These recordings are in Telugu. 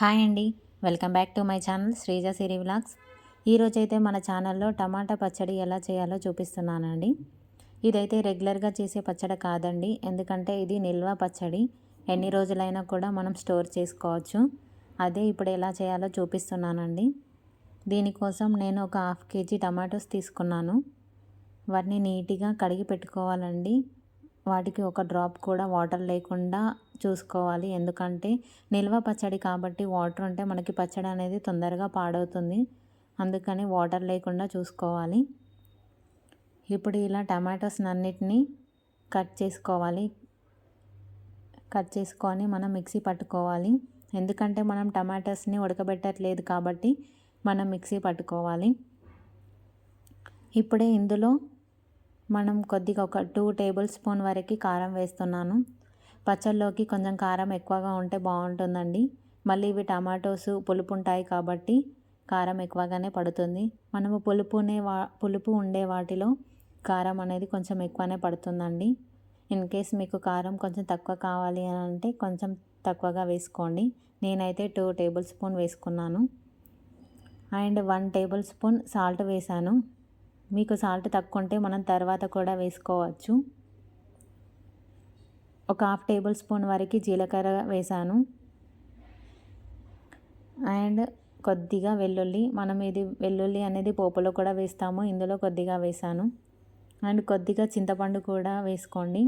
హాయ్ అండి. Welcome back to my channel Sreeja Siri vlogs. ఈరోజైతే మన ఛానల్లో టమాటా పచ్చడి ఎలా చేయాలో చూపిస్తున్నానండి. ఇదైతే రెగ్యులర్గా చేసే పచ్చడి కాదండి. ఎందుకంటే ఇది నిల్వ పచ్చడి. ఎన్ని రోజులైనా కూడా మనం స్టోర్ చేసుకోవచ్చు. అదే ఇప్పుడు ఎలా చేయాలో చూపిస్తున్నానండి. దీనికోసం నేను ఒక హాఫ్ కేజీ టమాటోస్ తీసుకున్నాను. వాటిని నీట్గా కడిగి పెట్టుకోవాలండి. వాటికి ఒక డ్రాప్ కూడా వాటర్ లేకుండా చూసుకోవాలి. ఎందుకంటే నిల్వ పచ్చడి కాబట్టి వాటర్ ఉంటే మనకి పచ్చడి అనేది తొందరగా పాడవుతుంది. అందుకని వాటర్ లేకుండా చూసుకోవాలి. ఇప్పుడు ఇలా టమాటోస్ అన్నిటినీ కట్ చేసుకోవాలి. కట్ చేసుకొని మనం మిక్సీ పట్టుకోవాలి. ఎందుకంటే మనం టమాటోస్ని ఉడకబెట్టట్లేదు కాబట్టి మనం మిక్సీ పట్టుకోవాలి. ఇప్పుడే ఇందులో మనం కొద్దిగా ఒక టూ టేబుల్ స్పూన్ వరకు కారం వేస్తున్నాను. పచ్చళ్ళలోకి కొంచెం కారం ఎక్కువగా ఉంటే బాగుంటుందండి. మళ్ళీ ఇవి టమాటోస్ పులుపు ఉంటాయి కాబట్టి కారం ఎక్కువగానే పడుతుంది. మనము పులుపునే వా పులుపు ఉండే వాటిలో కారం అనేది కొంచెం ఎక్కువనే పడుతుందండి. ఇన్ కేస్ మీకు కారం కొంచెం తక్కువ కావాలి అని అంటే కొంచెం తక్కువగా వేసుకోండి. నేనైతే టూ టేబుల్ స్పూన్ వేసుకున్నాను. And one tablespoon salt వేసాను మీకు సాల్ట్ తక్కువ ఉంటే మనం తర్వాత కూడా వేసుకోవచ్చు. ఒక హాఫ్ టేబుల్ స్పూన్ వరకు జీలకర్ర వేసాను. అండ్ కొద్దిగా వెల్లుల్లి మనం ఇది వెల్లుల్లి అనేది పోపులో కూడా వేస్తాము ఇందులో కొద్దిగా వేసాను. అండ్ కొద్దిగా చింతపండు కూడా వేసుకోండి.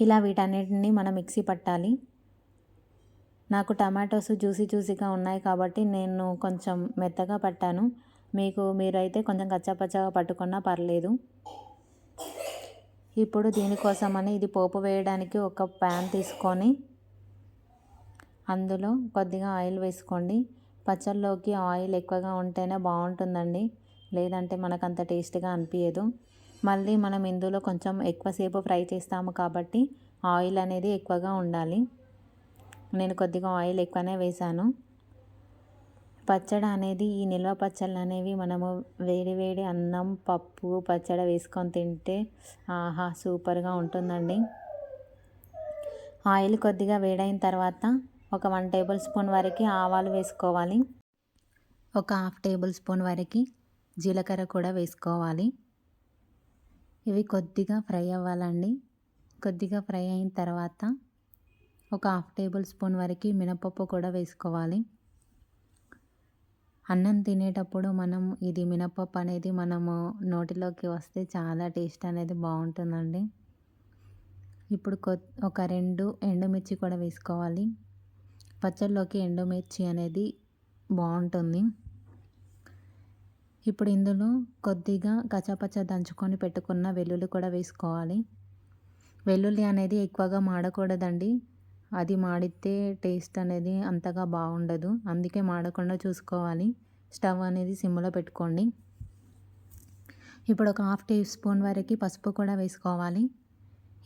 ఇలా వీటన్నిటిని మనం మిక్సీ పట్టాలి. నాకు టమాటోస్ జ్యూసీ జ్యూసీగా ఉన్నాయి కాబట్టి నేను కొంచెం మెత్తగా పట్టాను. మీకు మీరైతే కొంచెం కచ్చాపచ్చగా పట్టుకున్నా పర్లేదు. ఇప్పుడు దీనికోసమని ఇది పోపు వేయడానికి ఒక ప్యాన్ తీసుకొని అందులో కొద్దిగా ఆయిల్ వేసుకోండి. పచ్చళ్ళలోకి ఆయిల్ ఎక్కువగా ఉంటేనే బాగుంటుందండి. లేదంటే మనకు అంత టేస్ట్గా అనిపించదు మళ్ళీ మనం ఇందులో కొంచెం ఎక్కువసేపు ఫ్రై చేస్తాము కాబట్టి ఆయిల్ అనేది ఎక్కువగా ఉండాలి. నేను కొద్దిగా ఆయిల్ ఎక్కువనే వేశాను. పచ్చడి అనేది ఈ నిల్వ పచ్చళ్ళు అనేవి మనము వేడి వేడి అన్నం పప్పు పచ్చడి వేసుకొని తింటే ఆహా సూపర్గా ఉంటుందండి. ఆయిల్ కొద్దిగా వేడైన తర్వాత ఒక వన్ టేబుల్ స్పూన్ వరకు ఆవాలు వేసుకోవాలి. ఒక హాఫ్ టేబుల్ స్పూన్ వరకు జీలకర్ర కూడా వేసుకోవాలి. ఇవి కొద్దిగా ఫ్రై అవ్వాలండి. కొద్దిగా ఫ్రై అయిన తర్వాత ఒక హాఫ్ టేబుల్ స్పూన్ వరకు మినపప్పు కూడా వేసుకోవాలి. అన్నం తినేటప్పుడు మనం ఇది మినపప్పు అనేది మనము నోటిలోకి వస్తే చాలా టేస్ట్ అనేది బాగుంటుందండి. ఇప్పుడు కొ ఒక రెండు ఎండుమిర్చి కూడా వేసుకోవాలి. పచ్చళ్ళలోకి ఎండుమిర్చి అనేది బాగుంటుంది. ఇప్పుడు ఇందులో కొద్దిగా కచ్చాపచ్చ దంచుకొని పెట్టుకున్న వెల్లుల్లి కూడా వేసుకోవాలి. వెల్లుల్లి అనేది ఎక్కువగా మాడకూడదండి. అది మాడితే టేస్ట్ అనేది అంతగా బాగుండదు. అందుకే మాడకుండా చూసుకోవాలి. స్టవ్ అనేది సిమ్లో పెట్టుకోండి. ఇప్పుడు ఒక హాఫ్ టీ స్పూన్ వరకు పసుపు కూడా వేసుకోవాలి.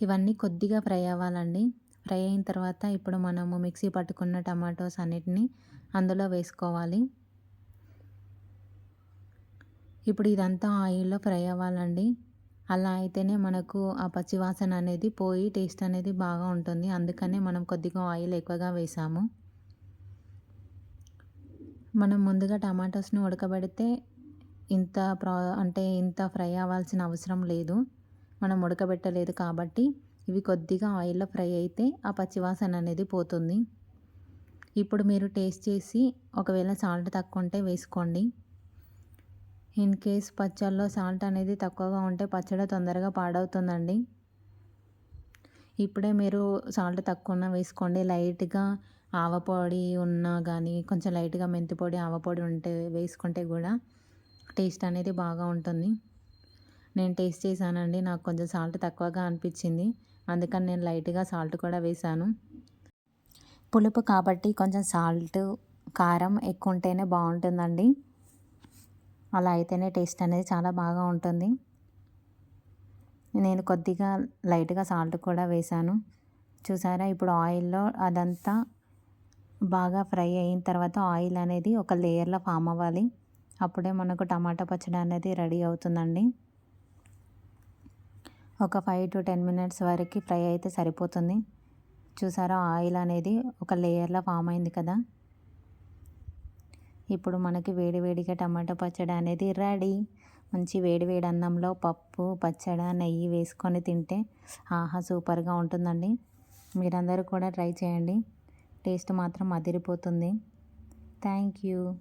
ఇవన్నీ కొద్దిగా ఫ్రై అవ్వాలండి. ఫ్రై అయిన తర్వాత ఇప్పుడు మనము మిక్సీ పట్టుకున్న టమాటోస్ అన్నిటిని అందులో వేసుకోవాలి. ఇప్పుడు ఇదంతా ఆయిల్లో ఫ్రై అవ్వాలండి. అలా అయితేనే మనకు ఆ పచ్చివాసన అనేది పోయి టేస్ట్ అనేది బాగా ఉంటుంది. అందుకనే మనం కొద్దిగా ఆయిల్ ఎక్కువగా వేసాము. మనం ముందుగా టమాటోస్ని ఉడకబెడితే ఇంత ప్రా అంటే ఇంత ఫ్రై అవ్వాల్సిన అవసరం లేదు. మనం ఉడకబెట్టలేదు కాబట్టి ఇవి కొద్దిగా ఆయిల్లో ఫ్రై అయితే ఆ పచ్చివాసన అనేది పోతుంది. ఇప్పుడు మీరు టేస్ట్ చేసి ఒకవేళ సాల్ట్ తక్కువ ఉంటే వేసుకోండి. ఇన్ కేస్ పచ్చళ్ళలో సాల్ట్ అనేది తక్కువగా ఉంటే పచ్చడి తొందరగా పాడవుతుందండి. ఇప్పుడే మీరు సాల్ట్ తక్కువ ఉన్న వేసుకోండి. లైట్గా ఆవపొడి ఉన్నా కానీ కొంచెం లైట్గా మెంతిపొడి ఆవపొడి ఉంటే వేసుకుంటే కూడా టేస్ట్ అనేది బాగా ఉంటుంది. నేను టేస్ట్ చేశానండి. నాకు కొంచెం సాల్ట్ తక్కువగా అనిపించింది. అందుకని నేను లైట్గా సాల్ట్ కూడా వేశాను. పులుపు కాబట్టి కొంచెం సాల్ట్ కారం ఎక్కువ ఉంటేనే బాగుంటుందండి. అలా అయితేనే టేస్ట్ అనేది చాలా బాగా ఉంటుంది. నేను కొద్దిగా లైట్గా సాల్ట్ కూడా వేశాను చూసారా? ఇప్పుడు ఆయిల్లో అదంతా బాగా ఫ్రై అయిన తర్వాత ఆయిల్ అనేది ఒక లేయర్లో ఫామ్ అవ్వాలి. అప్పుడే మనకు టమాటా పచ్చడి అనేది రెడీ అవుతుందండి. ఒక ఫైవ్ టు టెన్ మినిట్స్ వరకు ఫ్రై అయితే సరిపోతుంది. చూసారా? ఆయిల్ అనేది ఒక లేయర్లో ఫామ్ అయింది కదా? ఇప్పుడు మనకి వేడివేడిగా టమాటా పచ్చడి అనేది రెడీ. మంచి వేడివేడి అన్నంలో పప్పు పచ్చడి నెయ్యి వేసుకొని తింటే ఆహా సూపర్గా ఉంటుందండి. మీరందరూ కూడా ట్రై చేయండి. టేస్ట్ మాత్రం అదిరిపోతుంది. Thank you.